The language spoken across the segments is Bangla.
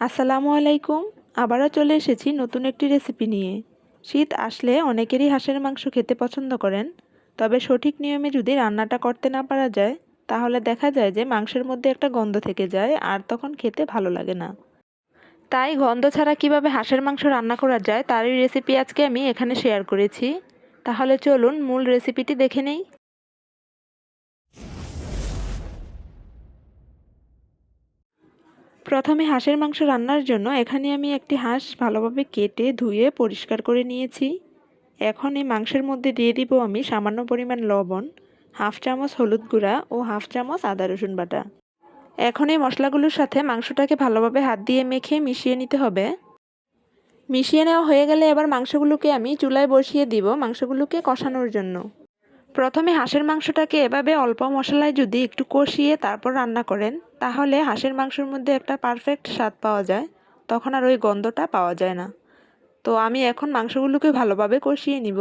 আসসালামু আলাইকুম। আবারও চলে এসেছি নতুন একটি রেসিপি নিয়ে। শীত আসলে অনেকেরই হাঁসের মাংস খেতে পছন্দ করেন। তবে সঠিক নিয়মে যদি রান্নাটা করতে না পারা যায়, তাহলে দেখা যায় যে মাংসের মধ্যে একটা গন্ধ থেকে যায় আর তখন খেতে ভালো লাগে না। তাই গন্ধ ছাড়া কীভাবে হাঁসের মাংস রান্না করা যায়, তারই রেসিপি আজকে আমি এখানে শেয়ার করেছি। তাহলে চলুন মূল রেসিপিটি দেখে নেই। প্রথমে হাঁসের মাংস রান্নার জন্য এখানে আমি একটি হাঁস ভালোভাবে কেটে ধুয়ে পরিষ্কার করে নিয়েছি। এখন এই মাংসের মধ্যে দিয়ে দিব আমি সামান্য পরিমাণ লবণ, হাফ চামচ হলুদ গুঁড়া ও হাফ চামচ আদা রসুন বাটা। এখন এই মশলাগুলোর সাথে মাংসটাকে ভালোভাবে হাত দিয়ে মেখে মিশিয়ে নিতে হবে। মিশিয়ে নেওয়া হয়ে গেলে এবার মাংসগুলোকে আমি চুলায় বসিয়ে দিব মাংসগুলোকে কষানোর জন্য। প্রথমে হাঁসের মাংসটাকে এভাবে অল্প মশলায় যদি একটু কষিয়ে তারপর রান্না করেন, তাহলে হাঁসের মাংসের মধ্যে একটা পারফেক্ট স্বাদ পাওয়া যায়। তখন আর ওই গন্ধটা পাওয়া যায় না। তো আমি এখন মাংসগুলোকে ভালোভাবে কষিয়ে নিব।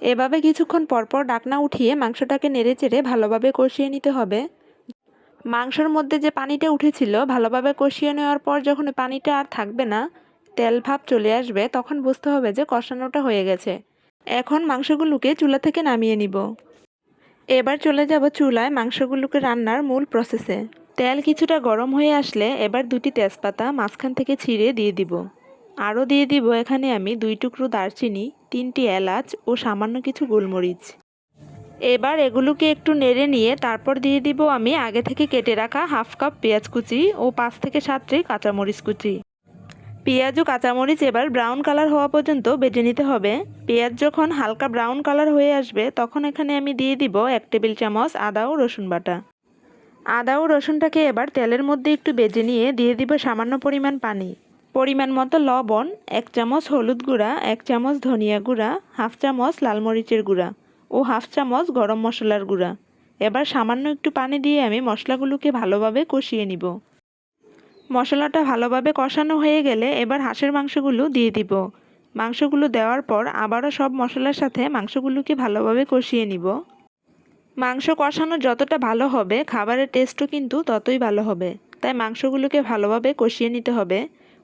এভাবে কিছুক্ষণ পরপর ডাকনা উঠিয়ে মাংসটাকে নেড়ে চেড়ে ভালোভাবে কষিয়ে নিতে হবে। মাংসর মধ্যে যে পানিটা উঠেছিল, ভালোভাবে কষিয়ে নেওয়ার পর যখন পানিটা আর থাকবে না, তেল ভাব চলে আসবে, তখন বুঝতে হবে যে কষানোটা হয়ে গেছে। এখন মাংসগুলোকে চুলা থেকে নামিয়ে নিব। এবার চলে যাব চুলায় মাংসগুলোকে রান্নার মূল প্রসেসে তেল কিছুটা গরম হয়ে আসলে এবার দুটি তেজপাতা মাঝখান থেকে ছিঁড়ে দিয়ে দিব। আরও দিয়ে দিব এখানে আমি দুই টুকরো দারচিনি, তিনটি এলাচ ও সামান্য কিছু গোলমরিচ। এবার এগুলোকে একটু নেড়ে নিয়ে তারপর দিয়ে দিব আমি আগে থেকে কেটে রাখা হাফ কাপ পেঁয়াজ কুচি ও পাঁচ থেকে সাতটি কাঁচামরিচ কুচি। পেঁয়াজ ও কাঁচামরিচ এবার ব্রাউন কালার হওয়া পর্যন্ত বেজে নিতে হবে। পেঁয়াজ যখন হালকা ব্রাউন কালার হয়ে আসবে, তখন এখানে আমি দিয়ে দিব এক টেবিল চামচ আদা ও রসুন বাটা। আদা ও রসুনটাকে এবার তেলের মধ্যে একটু বেজে নিয়ে দিয়ে দিব সামান্য পরিমাণ পানি। পরিমাণ মতো লবণ, এক চামচ হলুদ গুঁড়া, এক চামচ ধনিয়া গুঁড়া, হাফ চামচ লাল মরিচের গুঁড়া ও হাফ চামচ গরম মশলার গুঁড়া। এবার সামান্য একটু পানি দিয়ে আমি মশলাগুলোকে ভালোভাবে কষিয়ে নিব। মশলাটা ভালোভাবে কষানো হয়ে গেলে এবার হাঁসের মাংসগুলো দিয়ে দিব। মাংসগুলো দেওয়ার পর আবারও সব মশলার সাথে মাংসগুলোকে ভালোভাবে কষিয়ে নিব। মাংস কষানো যতটা ভালো হবে, খাবারের টেস্টও কিন্তু ততই ভালো হবে। তাই মাংসগুলোকে ভালোভাবে কষিয়ে নিতে হবে।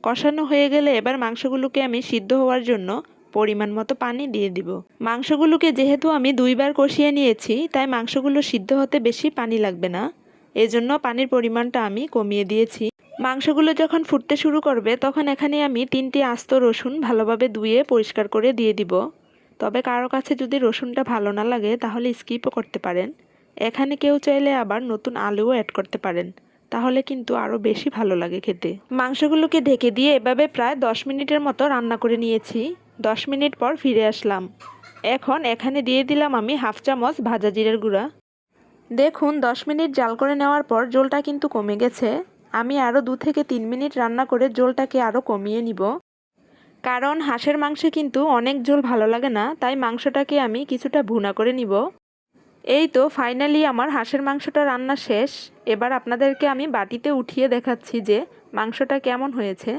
কষানো হয়ে গেলে এবার মাংসগুলোকে আমি সিদ্ধ হওয়ার জন্য পরিমাণ মতো পানি দিয়ে দিব। মাংসগুলোকে যেহেতু আমি দুইবার কষিয়ে নিয়েছি, তাই মাংসগুলো সিদ্ধ হতে বেশি পানি লাগবে না। এজন্য পানির পরিমাণটা আমি কমিয়ে দিয়েছি। মাংসগুলো যখন ফুটতে শুরু করবে, তখন এখানে আমি তিনটি আস্ত রসুন ভালোভাবে ধুয়ে পরিষ্কার করে দিয়ে দিব। তবে কারও কাছে যদি রসুনটা ভালো না লাগে, তাহলে স্কিপও করতে পারেন। এখানে কেউ চাইলে আবার নতুন আলুও অ্যাড করতে পারেন। তাহলে কিন্তু আরও বেশি ভালো লাগে খেতে। মাংসগুলোকে ঢেকে দিয়ে এভাবে প্রায় দশ মিনিটের মতো রান্না করে নিয়েছি। দশ মিনিট পর ফিরে আসলাম। এখন এখানে দিয়ে দিলাম আমি হাফ চামচ ভাজা জিরের গুঁড়া। দেখুন, দশ মিনিট জাল করে নেওয়ার পর জলটা কিন্তু কমে গেছে। আমি আরও দু থেকে তিন মিনিট রান্না করে জলটাকে আরও কমিয়ে নিব। কারণ হাঁসের মাংসে কিন্তু অনেক ঝোল ভালো লাগে না, তাই মাংসটাকে আমি কিছুটা ভুনা করে নিব। এই তো ফাইনালি আমার হাঁসের মাংসটা রান্না শেষ। এবার আপনাদেরকে আমি বাটিতে উঠিয়ে দেখাচ্ছি যে মাংসটা কেমন হয়েছে।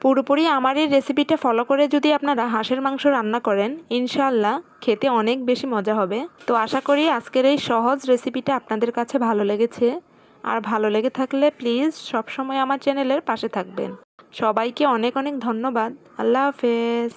পুরোপুরি আমার এই রেসিপিটা ফলো করে যদি আপনারা হাঁসের মাংস রান্না করেন ইনশাল্লাহ খেতে অনেক বেশি মজা হবে। তো আশা করি আজকের এই সহজ রেসিপিটা আপনাদের কাছে ভালো লেগেছে। আর ভালো লেগে থাকলে প্লিজ সবসময় আমার চ্যানেলের পাশে থাকবেন। সবাইকে অনেক অনেক ধন্যবাদ। আল্লাহ হাফেজ।